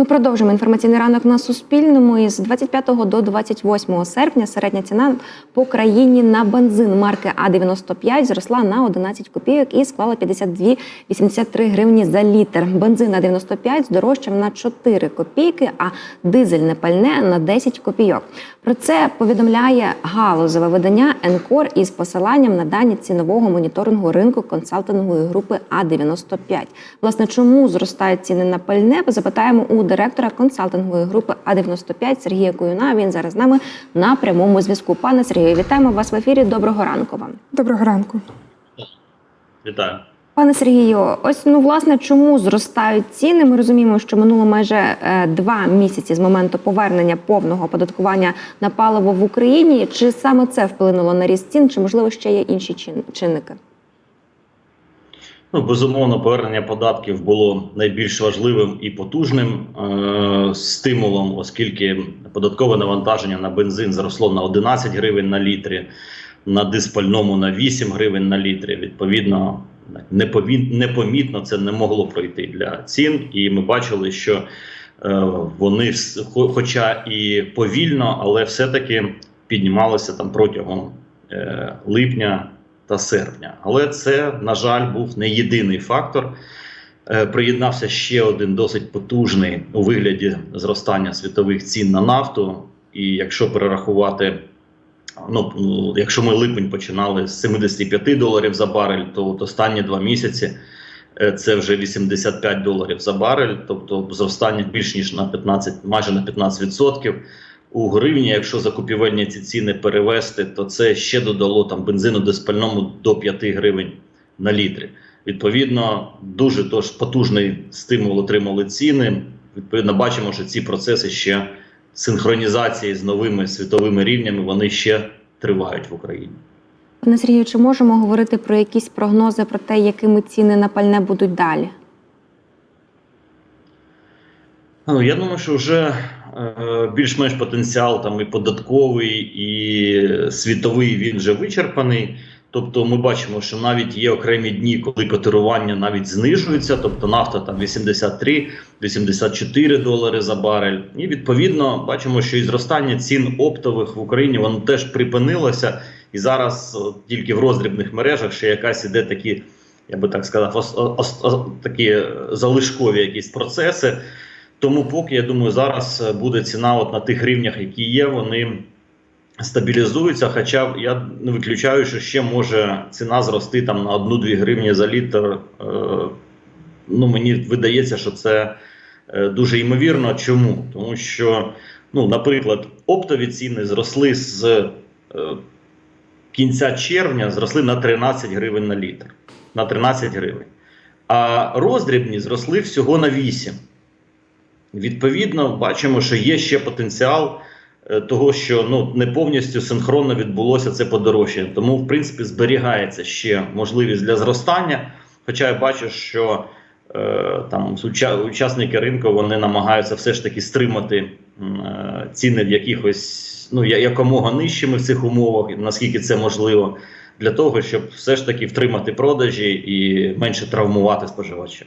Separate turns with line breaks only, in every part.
Ми продовжимо інформаційний ранок на Суспільному. Із 25 до 28 серпня середня ціна по країні на бензин марки А95 зросла на 11 копійок і склала 52,83 гривні за літр. Бензин А95 здорожчав на 4 копійки, а дизельне пальне на 10 копійок. Про це повідомляє галузеве видання Енкор із посиланням на дані цінового моніторингу ринку консалтингової групи А95. Власне, чому зростають ціни на пальне? Запитаємо у директора консалтингової групи А95 Сергія Куюна. Він зараз з нами на прямому зв'язку. Пане Сергію, вітаємо вас в ефірі. Доброго ранку вам.
Доброго ранку.
Вітаю.
Пане Сергію, ось ну власне чому зростають ціни? Ми розуміємо, що минуло майже е, два місяці з моменту повернення повного оподаткування на паливо в Україні. Чи саме це вплинуло на ріст цін, чи можливо ще є інші чин- чинники?
Ну, безумовно, повернення податків було найбільш важливим і потужним е- стимулом, оскільки податкове навантаження на бензин зросло на 11 гривень на літрі, на диспальному на 8 гривень на літрі. Відповідно, непомітно це не могло пройти для цін, і ми бачили, що е- вони, хоча і повільно, але все-таки піднімалися там протягом е- липня та серпня. Але це, на жаль, був не єдиний фактор. Е, Приєднався ще один досить потужний у вигляді зростання світових цін на нафту. І якщо перерахувати, ну якщо ми липень починали з 75 доларів за барель, то от останні два місяці е, це вже 85 доларів за барель, тобто зростання більш ніж на 15, майже на 15%. У гривні, якщо закупівельні ці ціни перевести, то це ще додало там бензину диспальному до 5 гривень на літрі. Відповідно, дуже тож потужний стимул отримали ціни. Відповідно, бачимо, що ці процеси ще синхронізації з новими світовими рівнями вони ще тривають в Україні.
Пане Сергію, чи можемо говорити про якісь прогнози про те, якими ціни на пальне будуть далі?
Ну, я думаю, що вже більш-менш потенціал там і податковий, і світовий він вже вичерпаний. Тобто ми бачимо, що навіть є окремі дні, коли котирування навіть знижується, тобто нафта там 83-84 долари за барель. І відповідно бачимо, що і зростання цін оптових в Україні воно теж припинилося. І зараз тільки в роздрібних мережах ще якась іде такі, я би так сказав, ос, ос, ос, такі е, залишкові якісь процеси. Тому поки я думаю, зараз е, буде ціна от на тих рівнях, які є, вони стабілізуються. Хоча я не виключаю, що ще може ціна зрости там на 1-2 гривні за літр. Е, ну мені видається, що це е, дуже ймовірно. Чому? Тому що, ну, наприклад, оптові ціни зросли з кінця червня, зросли на 13 гривень на літр. На 13 гривень. А роздрібні зросли всього на 8. Відповідно, бачимо, що є ще потенціал е, того, що ну не повністю синхронно відбулося це подорожчання. Тому, в принципі, зберігається ще можливість для зростання. Хоча я бачу, що е, там уча- учасники ринку вони намагаються все ж таки стримати е, ціни в якихось ну якомога нижчими в цих умовах, наскільки це можливо, для того, щоб все ж таки втримати продажі і менше травмувати споживача.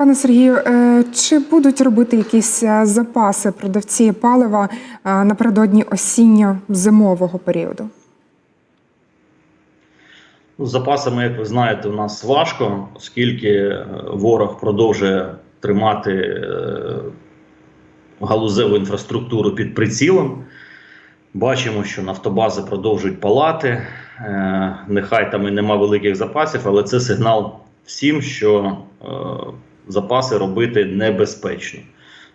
Пане Сергію, е, чи будуть робити якісь е, запаси продавці палива е, напередодні осінньо-зимового періоду?
Ну, З запасами, як ви знаєте, у нас важко, оскільки ворог продовжує тримати галузеву інфраструктуру під прицілом. Бачимо, що нафтобази продовжують палати. Нехай там і нема великих запасів, але це сигнал всім, що запаси робити небезпечно.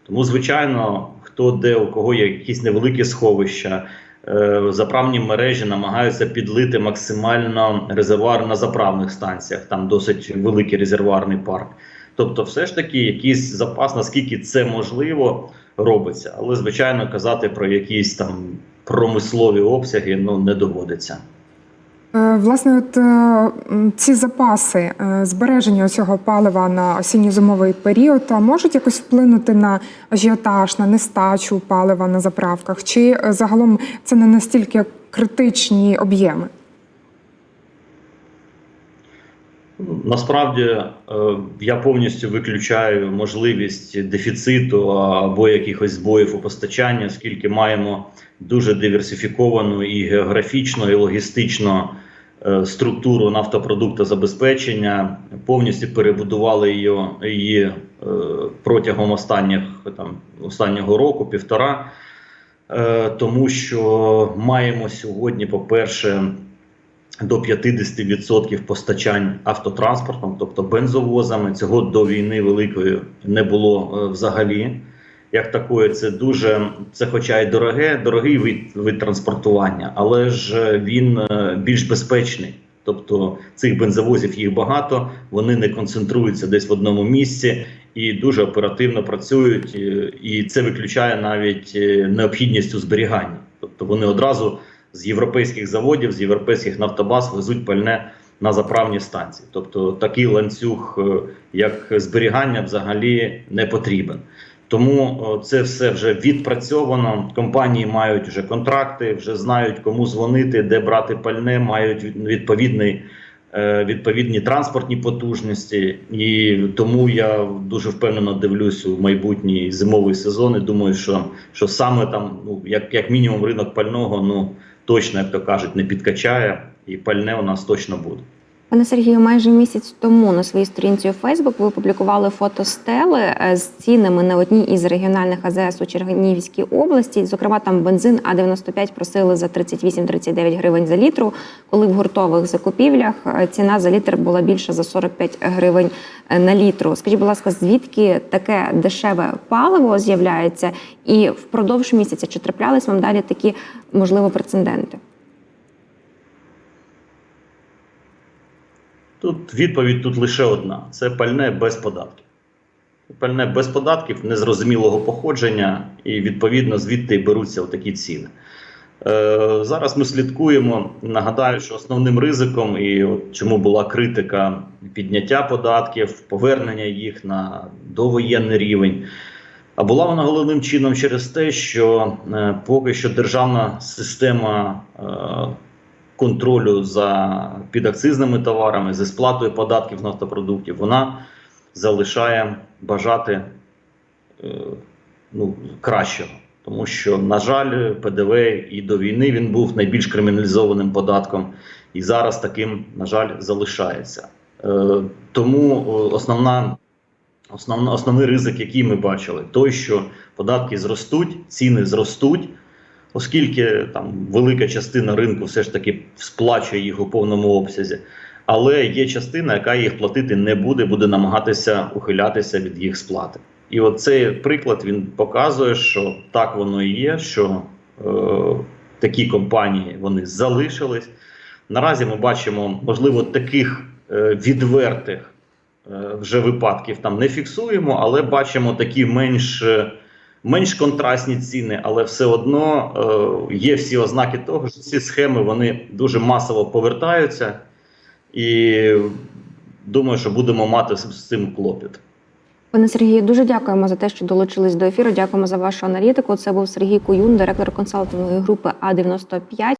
Тому, звичайно, хто де у кого є якісь невеликі сховища, е, заправні мережі намагаються підлити максимально резервуар на заправних станціях. Там досить великий резервуарний парк. Тобто, все ж таки, якийсь запас, наскільки це можливо, робиться. Але, звичайно, казати про якісь там промислові обсяги ну, не доводиться.
Е, Власне, от е, ці запаси е, збереження цього палива на осінньо-зимовий період можуть якось вплинути на ажіотаж, на нестачу палива на заправках? Чи загалом це не настільки критичні об'єми?
Насправді я повністю виключаю можливість дефіциту або якихось збоїв у постачанні, оскільки маємо дуже диверсифіковану і географічно, і логістично структуру нафтопродуктозабезпечення. Повністю перебудували її, її е, протягом останніх там останнього року, півтора. Е, Тому що маємо сьогодні, по-перше, до 50% постачань автотранспортом, тобто бензовозами. Цього до війни великої не було е, взагалі. Як такої, це дуже це, хоча й дороге, дорогий вид, вид транспортування, але ж е, він е, більш безпечний. Тобто цих бензовозів їх багато, вони не концентруються десь в одному місці і дуже оперативно працюють. і- І це виключає навіть е, необхідність у зберіганні. Тобто вони одразу з європейських заводів, з європейських нафтобаз везуть пальне на заправні станції. Тобто такий ланцюг, е, як зберігання, взагалі не потрібен. Тому це все вже відпрацьовано. Компанії мають вже контракти, вже знають, кому дзвонити, де брати пальне, мають відповідний. е, Відповідні транспортні потужності, і тому я дуже впевнено дивлюсь у майбутній зимовий сезон. і Думаю, що, що саме там, ну як, як мінімум, ринок пального, ну точно, як то кажуть, не підкачає, і пальне у нас точно буде.
Пане Сергію, майже місяць тому на своїй сторінці у Фейсбук ви опублікували фото стели е, з цінами на одній із регіональних АЗС у Чернігівській області. Зокрема, там бензин А95 просили за 38-39 гривень за літру, коли в гуртових закупівлях е, ціна за літр була більше за 45 гривень е, на літру. Скажіть, будь ласка, звідки таке дешеве паливо з'являється? І впродовж місяця чи траплялись вам далі такі можливо прецеденти?
Тут відповідь тут лише одна: це пальне без податків. Пальне без податків незрозумілого походження, і відповідно звідти беруться такі ціни. Е, зараз ми слідкуємо. Нагадаю, що основним ризиком, і от чому була критика підняття податків, повернення їх на довоєнний рівень. А була вона головним чином через те, що е, поки що державна система е, контролю за підакцизними товарами, за сплатою податків з нафтопродуктів, вона залишає бажати е, ну, кращого. Тому що, на жаль, ПДВ і до війни він був найбільш криміналізованим податком, і зараз таким, на жаль, залишається. Е, тому основна, основна, основний ризик, який ми бачили, той, що податки зростуть, ціни зростуть, оскільки там велика частина ринку все ж таки сплачує їх у повному обсязі. Але є частина, яка їх платити не буде, буде намагатися ухилятися від їх сплати. І оцей приклад він показує, що так воно і є, що е, такі компанії вони залишились. Наразі ми бачимо, можливо, таких е, відвертих е, вже випадків там не фіксуємо, але бачимо такі менш, е, менш контрастні ціни, але все одно е, є всі ознаки того, що ці схеми вони дуже масово повертаються, і думаю, що будемо мати з цим клопіт.
Пане Сергію, дуже дякуємо за те, що долучились до ефіру. Дякуємо за вашу аналітику. Це був Сергій Куюн, директор консалтингової групи А 95